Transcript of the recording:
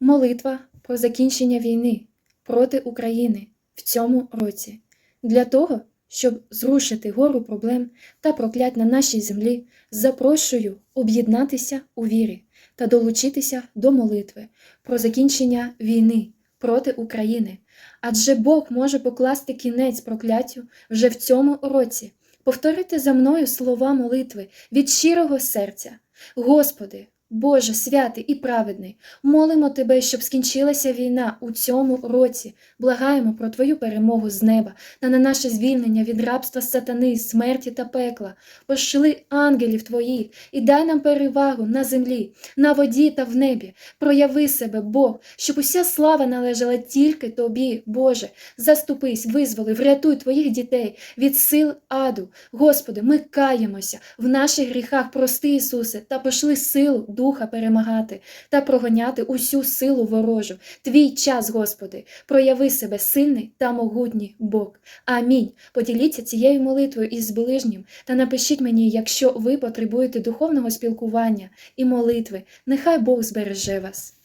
Молитва про закінчення війни проти України в цьому році для того, щоб зрушити гору проблем та проклять на нашій землі, запрошую об'єднатися у вірі та долучитися до молитви про закінчення війни проти України. Адже Бог може покласти кінець прокляттю вже в цьому році. Повторюйте за мною слова молитви від щирого серця. Господи, Боже святий і праведний, молимо Тебе, щоб скінчилася війна у цьому році. Благаємо про Твою перемогу з неба та на наше звільнення від рабства сатани, смерті та пекла. Пошли ангелів Твоїх і дай нам перевагу на землі, на воді та в небі. Прояви себе, Бог, щоб уся слава належала тільки Тобі, Боже. Заступись, визволи, врятуй Твоїх дітей від сил аду. Господи, ми каємося в наших гріхах, прости, Ісусе, та пошли силу Духа перемагати та прогоняти усю силу ворожу. Твій час, Господи, прояви себе сильний та могутній Бог. Амінь. Поділіться цією молитвою із ближнім та напишіть мені, якщо ви потребуєте духовного спілкування і молитви. Нехай Бог збереже вас.